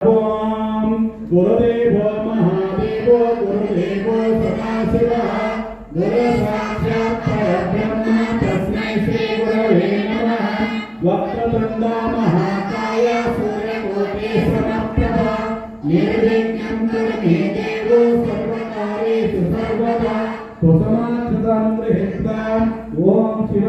ఓం గురుదేవో మహాదేవో గురుదేవో సదాశివః గురు సాక్షాత్ పరబ్రహ్మ తస్మై శ్రీ గురవే నమః వక్రతుండ మహాకాయ సూర్యకోటి సమప్రభ నిర్విఘ్నం కురు మే దేవో సర్వకార్యేషు సర్వదా కుసమాక్షతాం గృహీత్వాం ఓం శివ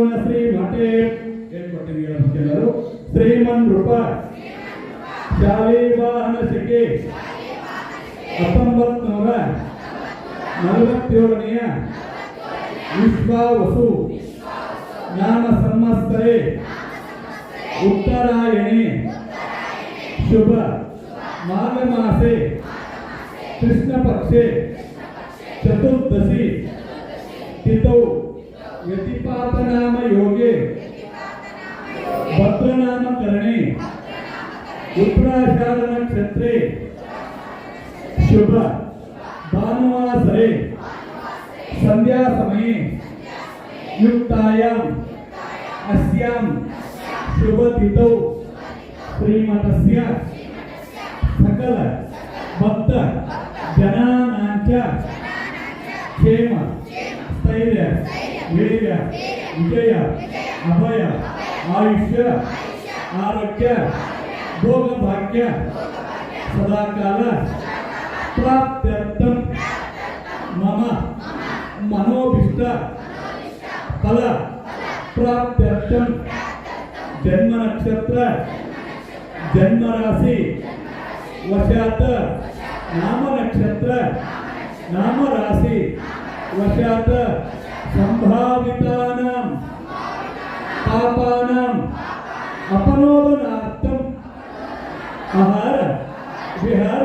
ಹತ್ತೊಂಬತ್ತು ನೂರ ನಲವತ್ತೇಳನೆಯ ವಿಶ್ವಾವಸು ಜ್ಞಾನ ಸಂವತ್ಸರೆ ಉತ್ತರಾಯಣಿ ಶುಭ ಮಾಘಮಾಸೆ ಕೃಷ್ಣಪಕ್ಷೆ ಚತುರ್ದಶಿ ತಿಥೌ ಯತಿಪಾತನಾಮ ಯೋಗೆ ಭದ್ರನಾಮಕರಣೆ ಉಗ್ರಾಚಾರಣ ಕ್ಷೇತ್ರೇ శుభ. భానువాసరే. సంధ్యా సమయే. యుక్తాయాం. అస్యాం. శుభతిథౌ. శ్రీమతస్య. సకల. భక్త. జనానాంచ. క్షేమ. స్థైర్య. వీర్య విజయ. అభయ. ఆయుష్య. ఆరోగ్య. భోగభాగ్య. సదాకాల. आरोग्य भोग भाग्य सदाकाल प्राप्त्यर्थम मम मनोभिष्ट फल प्राप्त्यर्थम जन्म नक्षत्र जन्म राशि वशात नाम नक्षत्र नाम राशि वशात संभावितानां पापानां अपनोदनार्थं आहार विहार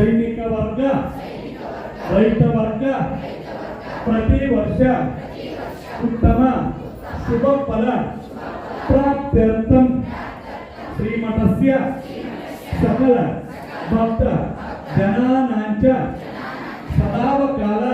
ಸೈನಿಕ ವರ್ಗ ರೈತ ವರ್ಗ ಪ್ರತಿ ವರ್ಷ ಉತ್ತಮ ಶುಭ ಫಲ ಪ್ರಾಪ್ತ್ಯರ್ಥಂ ಶ್ರೀಮಠಸ್ಯ ಸಕಲ ಭಕ್ತ ಜನಾನಾಂಚ ಸದಾವಕಾಲ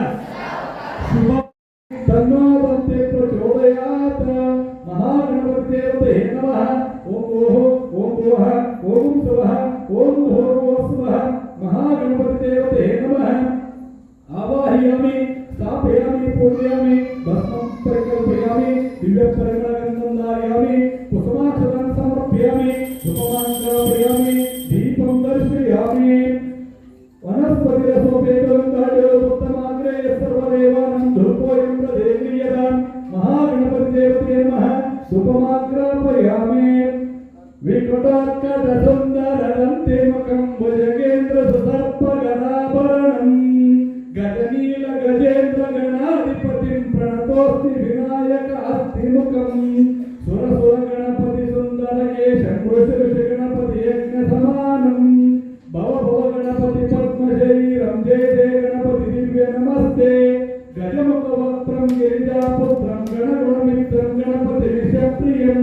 విషప్రియం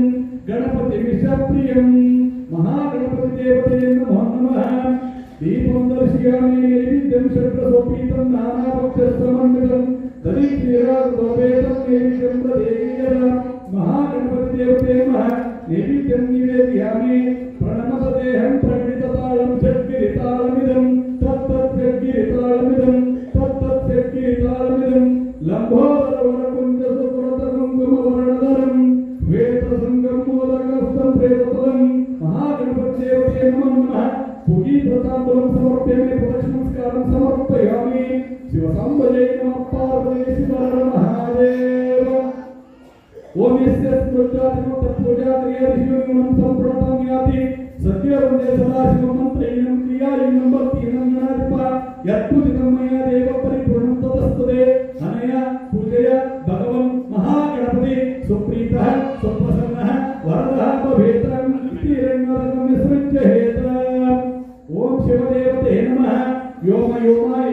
గణపతి విషప్రియం మహాగణపతి దేవతే నమో నమః. దీపం దర్శయామి నైవేద్యం శరప్రసోపీతం నానాపక్షరసమండలం దళితీరాగోపేతం నైవేద్యం ప్రదేయర షడ్విరితాళమిదం శరణం సమర్పయామి. శివ సంభజై నమ పార్వతేశ్వర మహాదేవ ఓం ఎస్య స్మృతాధిమత పూజా క్రియాధియోగం సంప్రణతం యాతి సత్యవం దేశదాశివ మంత్రేణం క్రియాలింగం భక్తిహం గణాధిప యత్పూజితం మయాది Yoga, yoga.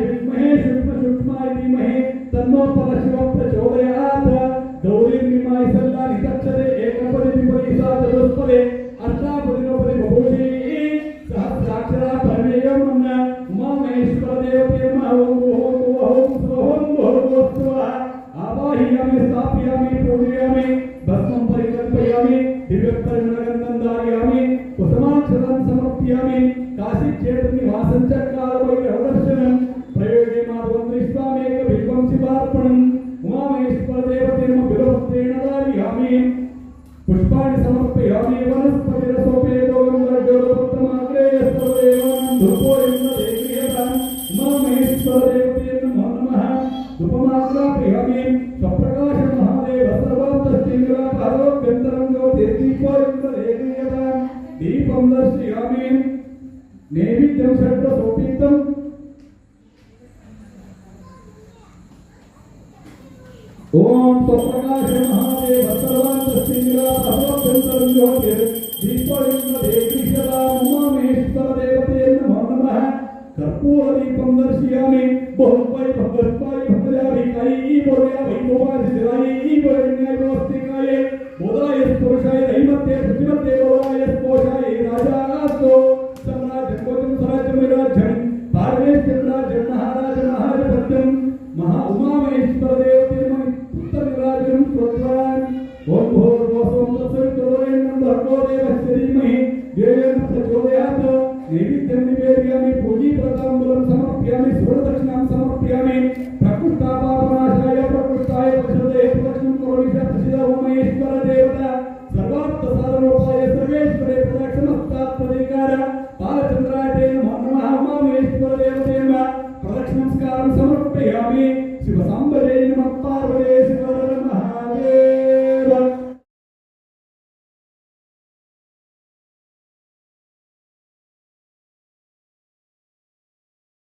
ओम स्वप्रकाश महादेव भगवान तस्मिन्निरा सभोत्तम योगे दीपोलिंग देवीशला उमामेश्वर देवते नमो नमः कर्पूर दीपं दर्शयामि बहुपाय भगवत्पाय भगजाभि कायी बोलयाभि गोपाल शिरायी बोलन्याय वास्तिकाये बोधाय पुरुषाय धैमत्ये प्रतिमत्ये बोधाय pyramids